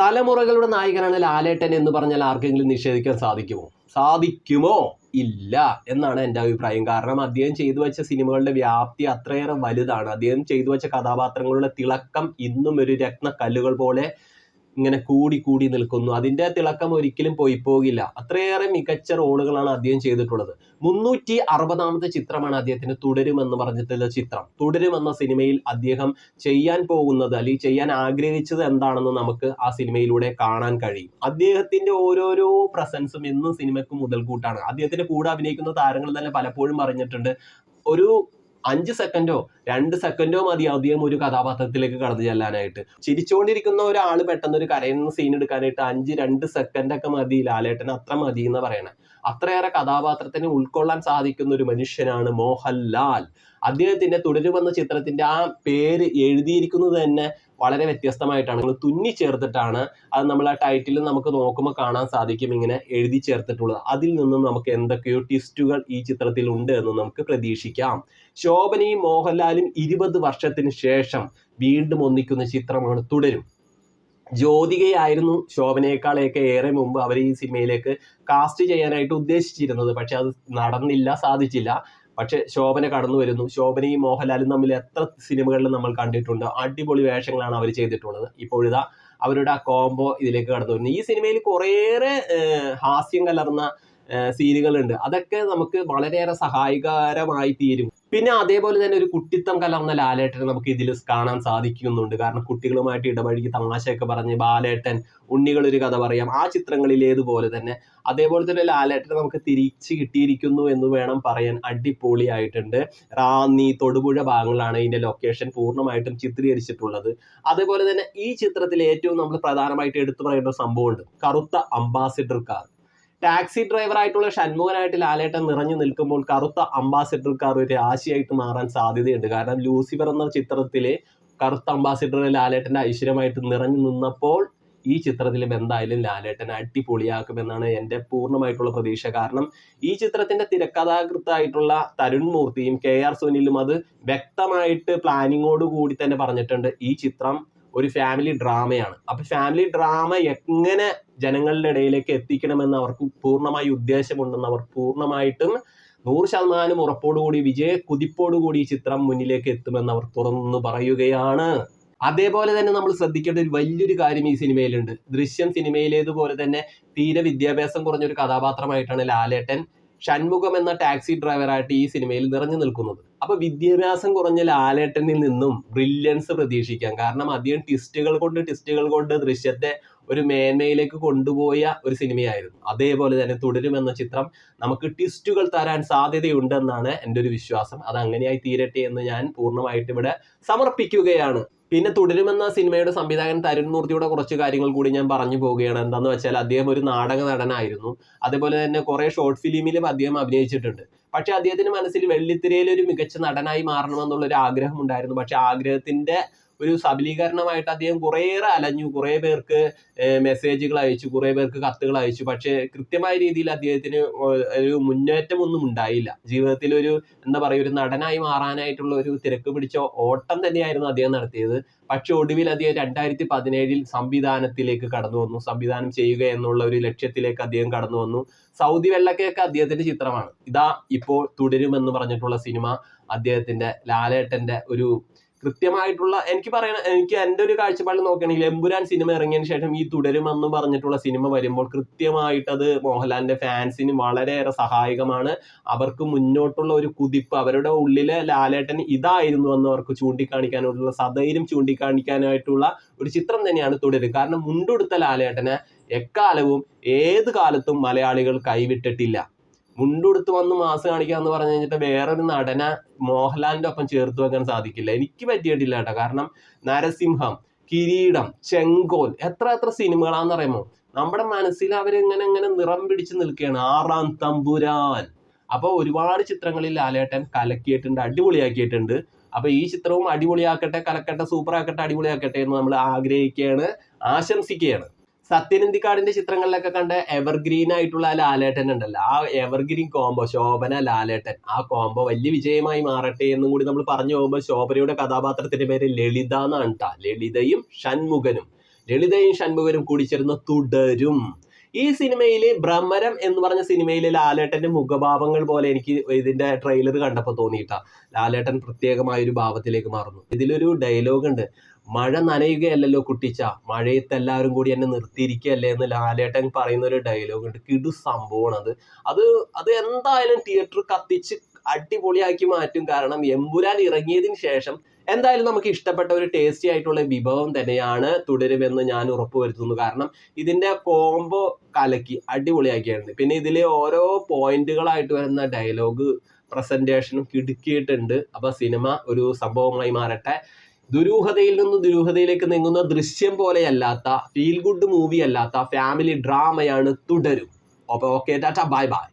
തലമുറകളുടെ നായകനാണ് ലാലേട്ടൻ എന്ന് പറഞ്ഞാൽ ആർക്കെങ്കിലും നിഷേധിക്കാൻ സാധിക്കുമോ? സാധിക്കുമോ? ഇല്ല എന്നാണ് എന്റെ അഭിപ്രായം. കാരണം അദ്ദേഹം ചെയ്തു വെച്ച സിനിമകളുടെ വ്യാപ്തി അത്രയേറെ വലുതാണ്. അദ്ദേഹം ചെയ്തു വെച്ച കഥാപാത്രങ്ങളുടെ തിളക്കം ഇന്നും ഒരു രത്നക്കല്ലുകൾ പോലെ ഇങ്ങനെ കൂടി കൂടി നിൽക്കുന്നു. അതിന്റെ തിളക്കം ഒരിക്കലും പോയി പോകില്ല. അത്രയേറെ മികച്ച റോളുകളാണ് അദ്ദേഹം ചെയ്തിട്ടുള്ളത്. മുന്നൂറ്റി അറുപതാമത്തെ ചിത്രമാണ് അദ്ദേഹത്തിന് തുടരുമെന്ന് പറഞ്ഞിട്ടുള്ള ചിത്രം. തുടരുമെന്ന സിനിമയിൽ അദ്ദേഹം ചെയ്യാൻ പോകുന്നത് അല്ലെങ്കിൽ ചെയ്യാൻ ആഗ്രഹിച്ചത് എന്താണെന്ന് നമുക്ക് ആ സിനിമയിലൂടെ കാണാൻ കഴിയും. അദ്ദേഹത്തിന്റെ ഓരോരോ പ്രസൻസും എന്നും സിനിമയ്ക്ക് മുതൽക്കൂട്ടാണ്. അദ്ദേഹത്തിന്റെ കൂടെ അഭിനയിക്കുന്ന താരങ്ങൾ തന്നെ പലപ്പോഴും പറഞ്ഞിട്ടുണ്ട് ഒരു അഞ്ച് സെക്കൻഡോ രണ്ട് സെക്കൻഡോ മതി അധികം ഒരു കഥാപാത്രത്തിലേക്ക് കടന്നു ചെല്ലാനായിട്ട്. ചിരിച്ചുകൊണ്ടിരിക്കുന്ന ഒരാൾ പെട്ടെന്ന് ഒരു കരയുന്ന സീൻ എടുക്കാനായിട്ട് അഞ്ച് രണ്ട് സെക്കൻഡൊക്കെ മതി ലാലേട്ടൻ അത്ര മതി എന്ന് പറയണേ. അത്രയേറെ കഥാപാത്രത്തിന് ഉൾക്കൊള്ളാൻ സാധിക്കുന്ന ഒരു മനുഷ്യനാണ് മോഹൻലാൽ. അദ്ദേഹത്തിന്റെ തുടരുമെന്ന ചിത്രത്തിന്റെ ആ പേര് എഴുതിയിരിക്കുന്നത് തന്നെ വളരെ വ്യത്യസ്തമായിട്ടാണ്. നമ്മൾ തുന്നി ചേർത്തിട്ടാണ് അത് നമ്മൾ ആ ടൈറ്റിൽ നമുക്ക് നോക്കുമ്പോൾ കാണാൻ സാധിക്കും ഇങ്ങനെ എഴുതി ചേർത്തിട്ടുള്ളത്. അതിൽ നിന്നും നമുക്ക് എന്തൊക്കെയോ ട്വിസ്റ്റുകൾ ഈ ചിത്രത്തിൽ ഉണ്ട് എന്ന് നമുക്ക് പ്രതീക്ഷിക്കാം. ശോഭനയും മോഹൻലാലും ഇരുപത് വർഷത്തിന് ശേഷം വീണ്ടും ഒന്നിക്കുന്ന ചിത്രമാണ് തുടരും. ജ്യോതികയായിരുന്നു ശോഭനയെക്കാളൊക്കെ ഏറെ മുമ്പ് അവർ ഈ സിനിമയിലേക്ക് കാസ്റ്റ് ചെയ്യാനായിട്ട് ഉദ്ദേശിച്ചിരുന്നത്. പക്ഷെ അത് നടന്നില്ല സാധിച്ചില്ല. പക്ഷെ ശോഭന കടന്നു വരുന്നു. ശോഭനയും മോഹൻലാലും തമ്മിൽ എത്ര സിനിമകളിൽ നമ്മൾ കണ്ടിട്ടുണ്ട്. അടിപൊളി വേഷങ്ങളാണ് അവർ ചെയ്തിട്ടുള്ളത്. ഇപ്പോഴിതാ അവരുടെ ആ കോംബോ ഇതിലേക്ക് കടന്നു വരുന്നു. ഈ സിനിമയിൽ കുറേയേറെ ഹാസ്യം കലർന്ന സീനുകളുണ്ട്. അതൊക്കെ നമുക്ക് വളരെയേറെ സഹായകരമായി തീരും. പിന്നെ അതേപോലെ തന്നെ ഒരു കുട്ടിത്തം കലർന്ന ലാലേട്ടനെ നമുക്ക് ഇതിൽ കാണാൻ സാധിക്കുന്നുണ്ട്. കാരണം കുട്ടികളുമായിട്ട് ഇടപഴകി തമാശയൊക്കെ പറഞ്ഞ് ബാലേട്ടൻ ഉണ്ണികളൊരു കഥ പറയാം. ആ ചിത്രങ്ങളിലേതുപോലെ തന്നെ അതേപോലെ തന്നെ ലാലേട്ടനെ നമുക്ക് തിരിച്ച് കിട്ടിയിരിക്കുന്നു എന്ന് വേണം പറയാൻ അടിപൊളിയായിട്ടുണ്ട്. റാന്നി തൊടുപുഴ ഭാഗങ്ങളാണ് ഇതിന്റെ ലൊക്കേഷൻ പൂർണമായിട്ടും ചിത്രീകരിച്ചിട്ടുള്ളത്. അതേപോലെ തന്നെ ഈ ചിത്രത്തിൽ ഏറ്റവും നമ്മൾ പ്രധാനമായിട്ട് എടുത്തു പറയേണ്ട സംഭവമുണ്ട്. കറുത്ത അംബാസിഡർ കാർ ടാക്സി ഡ്രൈവർ ആയിട്ടുള്ള ഷൺമുഖനായിട്ട് ലാലേട്ടൻ നിറഞ്ഞു നിൽക്കുമ്പോൾ കറുത്ത അംബാസിഡർ കാർ ഒരു രാശിയായിട്ട് മാറാൻ സാധ്യതയുണ്ട്. കാരണം ലൂസിഫർ എന്ന ചിത്രത്തിലെ കറുത്ത അംബാസിഡർ ലാലേട്ടന്റെ ഐശ്വര്യമായിട്ട് നിറഞ്ഞു നിന്നപ്പോൾ ഈ ചിത്രത്തിലും എന്തായാലും ലാലേട്ടൻ അടിപൊളിയാക്കുമെന്നാണ് എന്റെ പൂർണമായിട്ടുള്ള പ്രതീക്ഷ. കാരണം ഈ ചിത്രത്തിന്റെ തിരക്കഥാകൃത്തായിട്ടുള്ള തരുൺ മൂർത്തിയും കെ ആർ സുനിലും അത് വ്യക്തമായിട്ട് പ്ലാനിങ്ങോട് കൂടി തന്നെ പറഞ്ഞിട്ടുണ്ട്. ഈ ചിത്രം ഒരു ഫാമിലി ഡ്രാമയാണ് അപ്പൊ ഫാമിലി ഡ്രാമ എങ്ങനെ ജനങ്ങളുടെ ഇടയിലേക്ക് എത്തിക്കണമെന്ന് അവർക്ക് പൂർണമായി ഉദ്ദേശമുണ്ടെന്ന് അവർ പൂർണമായിട്ടും നൂറ് ശതമാനം ഉറപ്പോടുകൂടി വിജയ കുതിപ്പോടുകൂടി ഈ ചിത്രം മുന്നിലേക്ക് എത്തുമെന്ന് അവർ തുറന്നു പറയുകയാണ്. അതേപോലെ തന്നെ നമ്മൾ ശ്രദ്ധിക്കേണ്ട ഒരു വലിയൊരു കാര്യം ഈ സിനിമയിലുണ്ട്. ദൃശ്യം സിനിമയിലേതുപോലെ തന്നെ തീരെ വിദ്യാഭ്യാസം കുറഞ്ഞൊരു കഥാപാത്രമായിട്ടാണ് ലാലേട്ടൻ ഷൺമുഖം എന്ന ടാക്സി ഡ്രൈവറായിട്ട് ഈ സിനിമയിൽ നിറഞ്ഞു നിൽക്കുന്നത്. അപ്പൊ വിദ്യാഭ്യാസം കുറഞ്ഞ ലാലേട്ടനിൽ നിന്നും ബ്രില്യൻസ് പ്രതീക്ഷിക്കാം. കാരണം അധികം ട്വിസ്റ്റുകൾ കൊണ്ട് ട്വിസ്റ്റുകൾ കൊണ്ട് ദൃശ്യത്തെ ഒരു മേന്മയിലേക്ക് കൊണ്ടുപോയ ഒരു സിനിമയായിരുന്നു. അതേപോലെ തന്നെ തുടരുമെന്ന ചിത്രം നമുക്ക് ട്വിസ്റ്റുകൾ തരാൻ സാധ്യതയുണ്ടെന്നാണ് എന്റെ ഒരു വിശ്വാസം. അത് അങ്ങനെയായി തീരട്ടെ എന്ന് ഞാൻ പൂർണമായിട്ട് ഇവിടെ സമർപ്പിക്കുകയാണ്. പിന്നെ തുടരുമെന്ന സിനിമയുടെ സംവിധായകൻ തരുൺ മൂർത്തിയുടെ കുറച്ച് കാര്യങ്ങൾ കൂടി ഞാൻ പറഞ്ഞു പോവുകയാണ് എന്താന്ന് വെച്ചാൽ അദ്ദേഹം ഒരു നാടക നടനായിരുന്നു. അതുപോലെ തന്നെ കുറെ ഷോർട്ട് ഫിലിമിലും അദ്ദേഹം അഭിനയിച്ചിട്ടുണ്ട്. പക്ഷെ അദ്ദേഹത്തിന്റെ മനസ്സിൽ വെള്ളിത്തിരയിൽ ഒരു മികച്ച നടനായി മാറണമെന്നുള്ള ഒരു ആഗ്രഹം ഉണ്ടായിരുന്നു പക്ഷെ ആഗ്രഹത്തിന്റെ ഒരു സബലീകരണമായിട്ട് അദ്ദേഹം കുറേയേറെ അലഞ്ഞു കുറേ പേർക്ക് മെസ്സേജുകൾ അയച്ചു കുറേ പേർക്ക് കത്തുകൾ അയച്ചു. പക്ഷേ കൃത്യമായ രീതിയിൽ അദ്ദേഹത്തിന് ഒരു മുന്നേറ്റമൊന്നും ഉണ്ടായില്ല. ജീവിതത്തിൽ ഒരു എന്താ പറയുക ഒരു നടനായി മാറാനായിട്ടുള്ള ഒരു തിരക്ക് പിടിച്ച ഓട്ടം തന്നെയായിരുന്നു അദ്ദേഹം നടത്തിയത്. പക്ഷെ ഒടുവിൽ അദ്ദേഹം രണ്ടായിരത്തി പതിനേഴിൽ സംവിധാനത്തിലേക്ക് കടന്നു വന്നു. സംവിധാനം ചെയ്യുക എന്നുള്ള ഒരു ലക്ഷ്യത്തിലേക്ക് അദ്ദേഹം കടന്നു വന്നു. സൗദി വെള്ളക്കയൊക്കെ അദ്ദേഹത്തിന്റെ ചിത്രമാണ്. ഇതാ ഇപ്പോൾ തുടരുമെന്ന് പറഞ്ഞിട്ടുള്ള സിനിമ അദ്ദേഹത്തിന്റെ ലാലേട്ടന്റെ ഒരു കൃത്യമായിട്ടുള്ള എനിക്ക് പറയണ എനിക്ക് എന്റെ ഒരു കാഴ്ചപ്പാടിൽ നോക്കുകയാണെങ്കിൽ എമ്പുരാൻ സിനിമ ഇറങ്ങിയതിന് ശേഷം ഈ തുടരുമെന്ന് പറഞ്ഞിട്ടുള്ള സിനിമ വരുമ്പോൾ കൃത്യമായിട്ട് അത് മോഹൻലാലിന്റെ ഫാൻസിന് വളരെയേറെ സഹായകമാണ്. അവർക്ക് മുന്നോട്ടുള്ള ഒരു കുതിപ്പ് അവരുടെ ഉള്ളിലെ ലാലേട്ടൻ ഇതായിരുന്നു എന്ന് അവർക്ക് ചൂണ്ടിക്കാണിക്കാനുള്ള സധൈര്യം ചൂണ്ടിക്കാണിക്കാനായിട്ടുള്ള ഒരു ചിത്രം തന്നെയാണ് തുടരും. കാരണം മുണ്ടുടുത്ത ലാലേട്ടനെ എക്കാലവും ഏത് കാലത്തും മലയാളികൾ കൈവിട്ടിട്ടില്ല. മുണ്ടുടുത്ത് വന്ന് മാസ് കാണിക്കുക എന്ന് പറഞ്ഞു കഴിഞ്ഞിട്ട് വേറൊരു നടനെ മോഹൻലാലിന്റെ ഒപ്പം ചേർത്ത് വെക്കാൻ സാധിക്കില്ല. എനിക്ക് പറ്റിയിട്ടില്ല കേട്ടോ. കാരണം നരസിംഹം കിരീടം ചെങ്കോൽ എത്ര എത്ര സിനിമകളാന്ന് പറയുമോ നമ്മുടെ മനസ്സിൽ അവരിങ്ങനെ ഇങ്ങനെ നിറം പിടിച്ച് നിൽക്കുകയാണ്. ആറാം തമ്പുരാൻ. അപ്പോൾ ഒരുപാട് ചിത്രങ്ങളിൽ ലാലേട്ടൻ കലക്കിയിട്ടുണ്ട് അടിപൊളിയാക്കിയിട്ടുണ്ട്. അപ്പൊ ഈ ചിത്രവും അടിപൊളിയാക്കട്ടെ കലക്കട്ടെ സൂപ്പറാക്കട്ടെ അടിപൊളിയാക്കട്ടെ എന്ന് നമ്മൾ ആഗ്രഹിക്കുകയാണ് ആശംസിക്കുകയാണ്. സത്യനന്ദിക്കാടിന്റെ ചിത്രങ്ങളിലൊക്കെ കണ്ട എവർഗ്രീൻ ആയിട്ടുള്ള ലാലേട്ടൻ ഉണ്ടല്ലോ. ആ എവർഗ്രീൻ കോംബോ ശോഭന ലാലേട്ടൻ. ആ കോംബോ വലിയ വിജയമായി മാറട്ടെ എന്നും കൂടി നമ്മൾ പറഞ്ഞു പോകുമ്പോൾ ശോഭനയുടെ കഥാപാത്രത്തിന്റെ പേര് ലളിത എന്നാണ്. ലളിതയും ഷൺമുഖനും. ലളിതയും ഷൺമുഖനും കൂടി ചേർന്ന് തുടരും. ഈ സിനിമയിൽ ഭ്രമരം എന്ന് പറഞ്ഞ സിനിമയിൽ ലാലേട്ടന്റെ മുഖഭാവങ്ങൾ പോലെ എനിക്ക് ഇതിന്റെ ട്രെയിലർ കണ്ടപ്പോൾ തോന്നിയിട്ടാ. ലാലേട്ടൻ പ്രത്യേകമായ ഒരു ഭാവത്തിലേക്ക് മാറുന്നു. ഇതിലൊരു ഡയലോഗ് ഉണ്ട്. മഴ നനയുകയല്ലല്ലോ കുട്ടിച്ച. മഴയത്ത് എല്ലാവരും കൂടി എന്നെ നിർത്തിയിരിക്കുകയല്ലേ എന്ന് ലാലേട്ടൻ പറയുന്ന ഒരു ഡയലോഗ് ഉണ്ട്. കിടു സംഭവമാണ് അത്. അത് അത് എന്തായാലും തിയേറ്റർ കത്തിച്ച് അടിപൊളിയാക്കി മാറ്റും. കാരണം എമ്പുരാൻ ഇറങ്ങിയതിന് ശേഷം എന്തായാലും നമുക്ക് ഇഷ്ടപ്പെട്ട ഒരു ടേസ്റ്റി ആയിട്ടുള്ള വിഭവം തന്നെയാണ് തുടരുമെന്ന് ഞാൻ ഉറപ്പുവരുത്തുന്നു. കാരണം ഇതിന്റെ കോംബോ കലക്കി അടിപൊളിയാക്കിയാണ് പിന്നെ ഇതിലെ ഓരോ പോയിന്റുകളായിട്ട് വരുന്ന ഡയലോഗ് പ്രസന്റേഷനും കിടുക്കിയിട്ടുണ്ട്. അപ്പൊ സിനിമ ഒരു സംഭവമായി മാറട്ടെ. ദുരൂഹതയിൽ നിന്ന് ദുരൂഹതയിലേക്ക് നീങ്ങുന്ന ദൃശ്യം പോലെയല്ലാത്ത ഫീൽ ഗുഡ് മൂവി അല്ലാത്ത ഫാമിലി ഡ്രാമയാണ് തുടരും. അപ്പോൾ ഓക്കെ ടാറ്റ ബൈ ബൈ